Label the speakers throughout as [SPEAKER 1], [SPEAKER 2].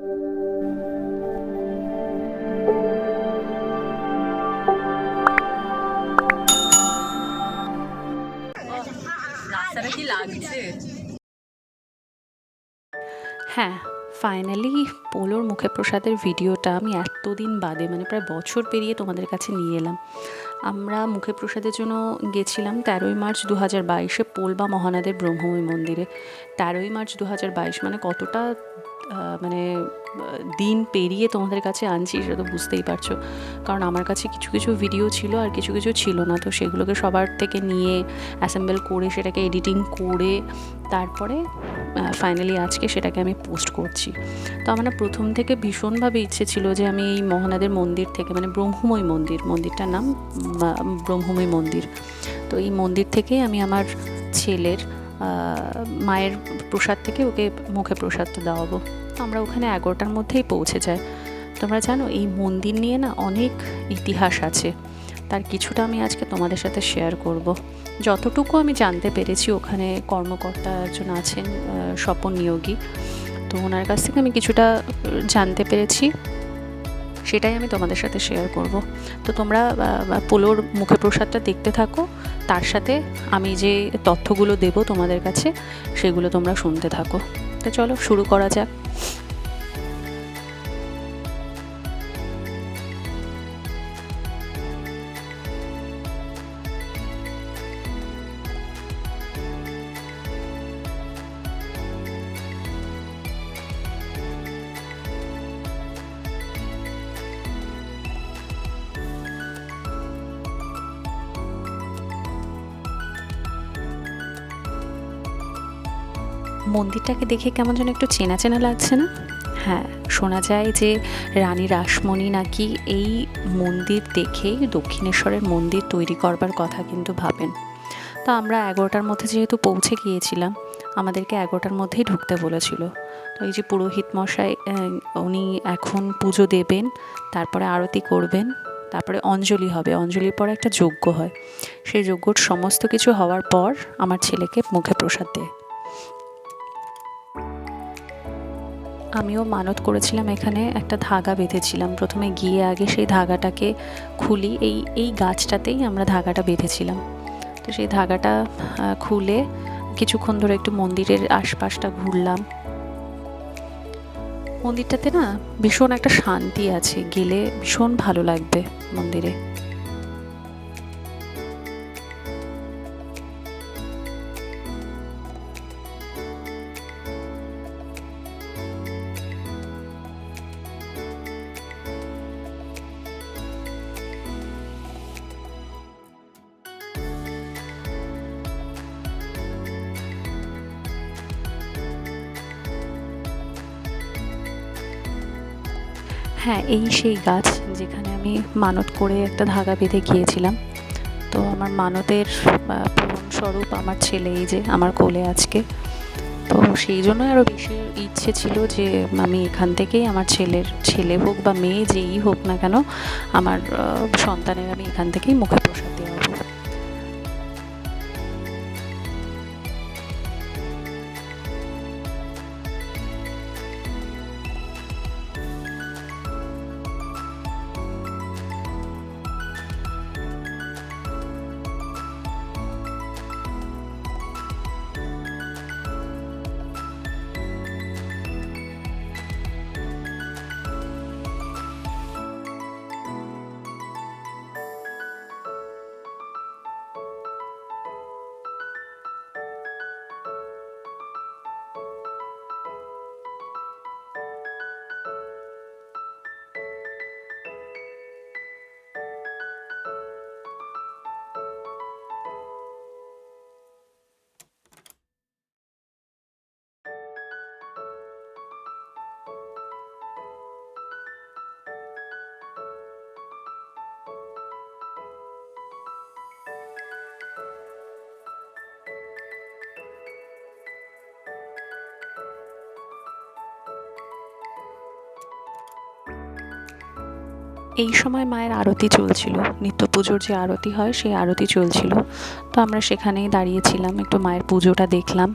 [SPEAKER 1] হ্যাঁ ফাইনালি পোলোর মুখে প্রসাদের ভিডিওটা আমি এতদিন বাদে মানে প্রায় বছর পেরিয়ে তোমাদের কাছে নিয়ে এলাম। আমরা মুখে প্রসাদের জন্য গেছিলাম তেরোই মার্চ দু হাজার বাইশে পোলবা মহানাদের ব্রহ্মময় মন্দিরে। তেরোই মার্চ দু হাজার বাইশ মানে কতটা মানে দিন পেরিয়ে তোমাদের কাছে আনছি, সেটা তো বুঝতেই পারছ। কারণ আমার কাছে কিছু কিছু ভিডিও ছিল আর কিছু কিছু ছিল না, তো সেগুলোকে সবার থেকে নিয়ে অ্যাসেম্বল করে, সেটাকে এডিটিং করে তারপরে ফাইনালি আজকে সেটাকে আমি পোস্ট করছি। তো আমার প্রথম থেকে ভীষণভাবে ইচ্ছে ছিল যে আমি এই মহানাদের মন্দির থেকে মানে ব্রহ্মময় মন্দির, মন্দিরটার নাম ব্রহ্মময় মন্দির। তো এই মন্দির থেকে আমি আমার ছেলের মায়ের প্রসাদ থেকে ওকে মুখে প্রসাদটা দেওয়াবো। আমরা ওখানে এগারোটার মধ্যেই পৌঁছে যাই। তোমরা জানো, এই মন্দির নিয়ে না অনেক ইতিহাস আছে। তার কিছুটা আমি আজকে তোমাদের সাথে শেয়ার করব। যতটুকু আমি জানতে পেরেছি, ওখানে কর্মকর্তা একজন আছেন স্বপন নিয়োগী। তো ওনার কাছ থেকে আমি কিছুটা জানতে পেরেছি। সেটাই আমি তোমাদের সাথে শেয়ার করব। তো তোমরা পোলোর মুখে প্রসাদটা দেখতে থাকো। তার সাথে আমি যে তথ্যগুলো দেব তোমাদের কাছে, সেগুলো তোমরা শুনতে থাকো। তো চলো, শুরু করা যাক। মন্দিরটাকে দেখে কেমন যেন একটু চেনা চেনা লাগছে না? হ্যাঁ শোনা যায় যে রানী রাসমণি নাকি এই মন্দির দেখেই দক্ষিণেশ্বরের মন্দির তৈরি করবার কথা কিন্তু ভাবেন। তো আমরা এগারোটার মধ্যে যেহেতু পৌঁছে গিয়েছিলাম, আমাদেরকে এগারোটার মধ্যেই ঢুকতে বলেছিল। তো এই যে পুরোহিত মশাই উনি এখন পুজো দেবেন, তারপরে আরতি করবেন, তারপরে অঞ্জলি হবে। অঞ্জলির পরে একটা যজ্ঞ হয়। সেই যজ্ঞর সমস্ত কিছু হওয়ার পর আমার ছেলেকে মুখে প্রসাদ দেয়। আমিও মানত করেছিলাম এখানে একটা ধাগা বেঁধেছিলাম। প্রথমে গিয়ে আগে সেই ধাগাটাকে খুলি। এই এই গাছটাতেই আমরা ধাগাটা বেঁধেছিলাম। তো সেই ধাগাটা খুলে কিছুক্ষণ ধরে একটু মন্দিরের আশপাশটা ঘুরলাম। মন্দিরটাতে না ভীষণ একটা শান্তি আছে। গেলে ভীষণ ভালো লাগবে মন্দিরে। হ্যাঁ এই সেই গাছ যেখানে আমি মানত করে একটা ধাগা বেঁধে গিয়েছিলাম। তো আমার মানতের পূরণ স্বরূপ আমার ছেলে এই যে আমার কোলে আজকে। তো সেই জন্যই আরও বেশি ইচ্ছে ছিল যে আমি এখান থেকেই আমার ছেলের, ছেলে হোক বা মেয়ে যেই হোক না কেন, আমার সন্তানের আমি এখান থেকেই মুখে প্রসাদ এই সময় মায়ের আরতি চলছিল। নিত্য পুজোর যে আরতি হয়, সেই আরতি চলছিল। তো আমরা সেখানেই দাঁড়িয়েছিলাম, একটু মায়ের পুজোটা দেখলাম।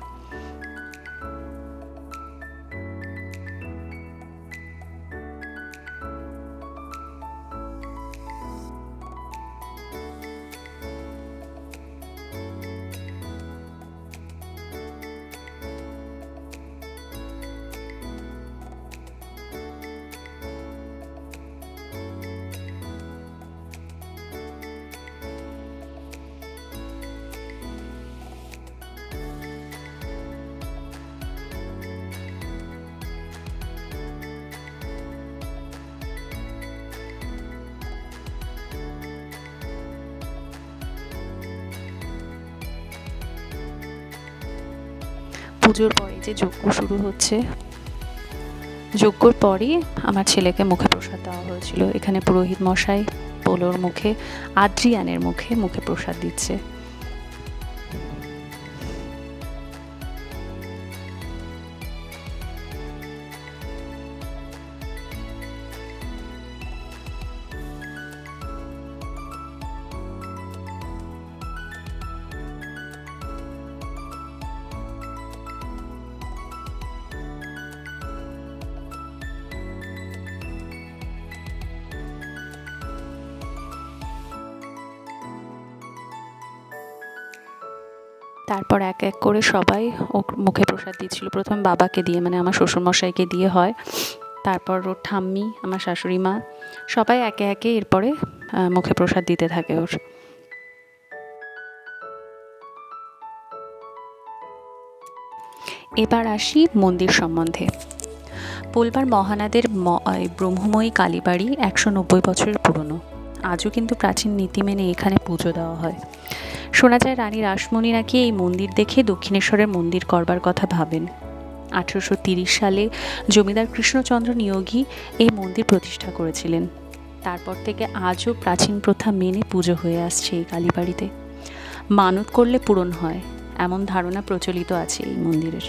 [SPEAKER 1] পুজোর পরে যে যজ্ঞ শুরু হচ্ছে, যজ্ঞর পরই আমার ছেলেকে মুখে প্রসাদ দেওয়া হয়েছিল। এখানে পুরোহিত মশাই, পোলোর মুখে, আদ্রিয়ানের মুখে মুখে প্রসাদ দিচ্ছে। তারপর এক এক করে সবাই ওর মুখে প্রসাদ দিচ্ছিল। প্রথম বাবাকে দিয়ে মানে আমার শ্বশুরমশাইকে দিয়ে হয়। তারপর ওর ঠাম্মি, আমার শাশুড়ি মা, সবাই একে একে এরপরে মুখে প্রসাদ দিতে থাকে ওর। এবার আসি মন্দির সম্বন্ধে। পোলবার মহানাদের ব্রহ্মময়ী কালীবাড়ি একশো নব্বই বছরের পুরনো। আজও কিন্তু প্রাচীন নীতি মেনে এখানে পুজো দেওয়া হয়। শোনা যায় রানী রাসমণি নাকি এই মন্দির দেখে দক্ষিণেশ্বরের মন্দির করবার কথা ভাবেন। আঠেরোশো সালে জমিদার কৃষ্ণচন্দ্র নিয়োগী এই মন্দির প্রতিষ্ঠা করেছিলেন। তারপর থেকে আজও প্রাচীন প্রথা মেনে পুজো হয়ে আসছে এই কালীবাড়িতে। মানত করলে পূরণ হয়, এমন ধারণা প্রচলিত আছে এই মন্দিরের।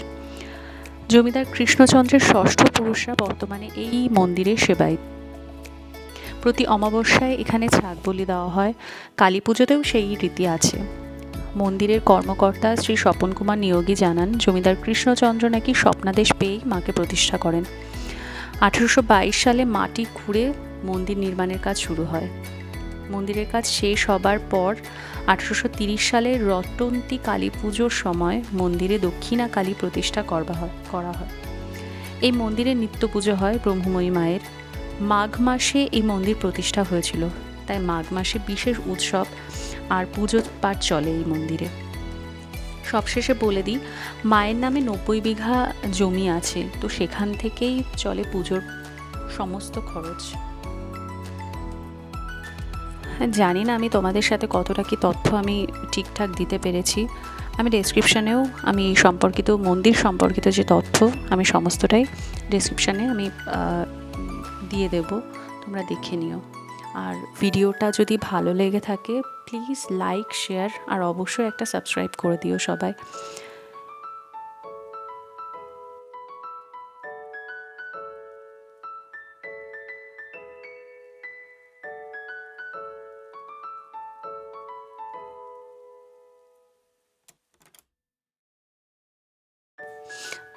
[SPEAKER 1] জমিদার কৃষ্ণচন্দ্রের ষষ্ঠ পুরুষরা বর্তমানে এই মন্দিরের সেবায়। প্রতি অমাবস্যায় এখানে ছাগ বলি দেওয়া হয়, কালী পুজোতেও সেই রীতি আছে। মন্দিরের কর্মকর্তা শ্রী স্বপন কুমার নিয়োগী জানান, জমিদার কৃষ্ণচন্দ্র নাকি স্বপ্নাদেশ পেয়েই মাকে প্রতিষ্ঠা করেন। আঠেরোশো বাইশ সালে মাটি খুঁড়ে মন্দির নির্মাণের কাজ শুরু হয়। মন্দিরের কাজ শেষ হবার পর আঠেরোশো সালে রটন্তী কালী পুজোর সময় মন্দিরে দক্ষিণা কালী প্রতিষ্ঠা করবা হয়, করা হয়। এই মন্দিরে নিত্য পুজো হয় ব্রহ্মময়ী মায়ের। মাঘ মাসে এই মন্দির প্রতিষ্ঠা হয়েছিল। তাই মাঘ মাসে বিশেষ উৎসব আর পুজো পাঠ চলে এই মন্দিরে। সবশেষে বলে দিই, মায়ের নামে নব্বই বিঘা জমি আছে, তো সেখান থেকেই চলে পুজোর সমস্ত খরচ। জানি না আমি তোমাদের সাথে কতটা কি তথ্য আমি ঠিকঠাক দিতে পেরেছি। আমি ডেসক্রিপশানেও আমি সম্পর্কিত, মন্দির সম্পর্কিত যে তথ্য, আমি সমস্তটাই ডেসক্রিপশানে আমি দিয়ে দেব। তোমরা দেখে নিও। আর ভিডিওটা যদি ভালো লেগে থাকে প্লিজ লাইক শেয়ার আর অবশ্যই একটা সাবস্ক্রাইব করে দিও সবাই।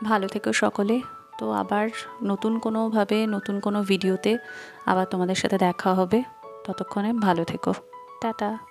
[SPEAKER 1] ভালো থেকো সকলে। তো আবার নতুন কোনোভাবে, নতুন কোনো ভিডিওতে আবার তোমাদের সাথে দেখা হবে। ততক্ষণে ভালো থেকো। টাটা।